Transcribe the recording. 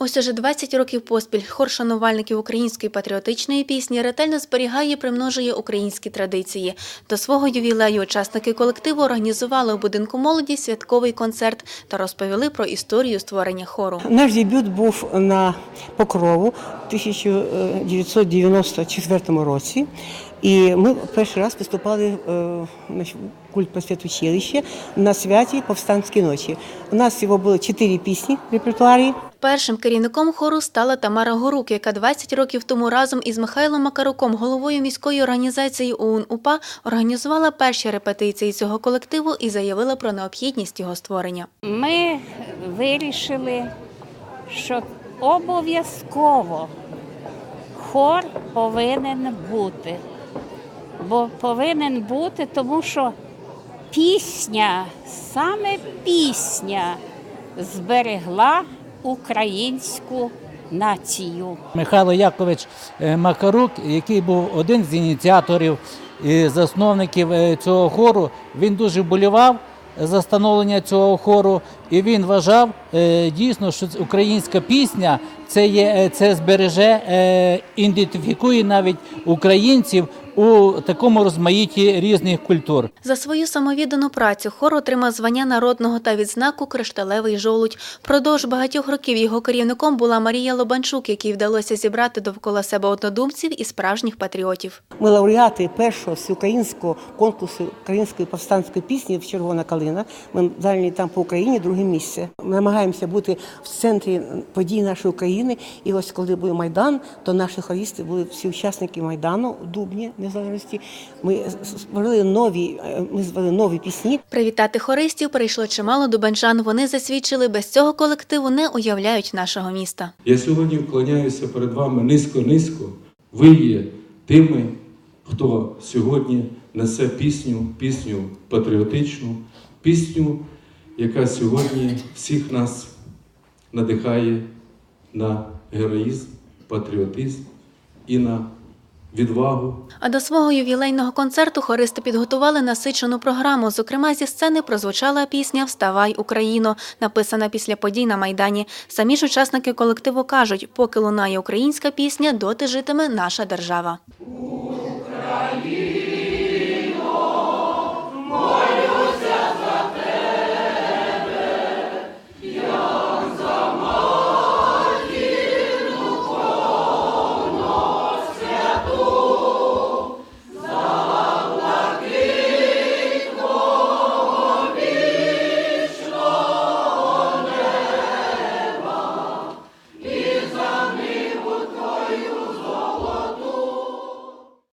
Ось уже 20 років поспіль хор шанувальників української патріотичної пісні ретельно зберігає і примножує українські традиції. До свого ювілею учасники колективу організували у будинку молоді святковий концерт та розповіли про історію створення хору. Наш дебют був на Покрову в 1994 році. І ми перший раз виступали в е, культ просвітучилище на святі повстанські ночі. У нас всього було чотири пісні в репертуарі. Першим керівником хору стала Тамара Горук, яка 20 років тому разом із Михайлом Макаруком, головою міської організації ОУН УПА, організувала перші репетиції цього колективу і заявила про необхідність його створення. Ми вирішили, що обов'язково хор повинен бути. Бо повинен бути, тому що пісня, саме пісня зберегла українську націю. Михайло Якович е, Макарук, який був один з ініціаторів і засновників е, цього хору, він дуже вболівав за становлення цього хору, і він вважав е, дійсно, що українська пісня це є це збереже, ідентифікує навіть українців у такому розмаїтті різних культур. За свою самовіддану працю хор отримав звання народного та відзнаку Кришталевий жолудь. Продовж багатьох років його керівником була Марія Лобанчук, якій вдалося зібрати довкола себе однодумців і справжніх патріотів. Ми лауреати першого всеукраїнського конкурсу української повстанської пісні в Червона калина. Ми зайняли там по Україні друге місце. Ми намагаємося бути в центрі подій нашої України. І ось коли був Майдан, то наші хористи були всі учасники Майдану Дубні незалежності. Ми створили нові, е, ми звели нові пісні. Привітати хористів прийшло чимало дубенчан. Вони засвідчили, без цього колективу не уявляють нашого міста. Я сьогодні вклоняюся перед вами низько-низько. Ви є тими, хто сьогодні несе пісню, пісню патріотичну, пісню, яка сьогодні всіх нас надихає на героїзм, патріотизм і на відвагу А до свого ювілейного концерту хористи підготували насичену програму. Зокрема, зі сцени прозвучала пісня Вставай, Україно, написана після подій на Майдані. Самі ж учасники колективу кажуть, поки лунає українська пісня, доти житиме наша держава.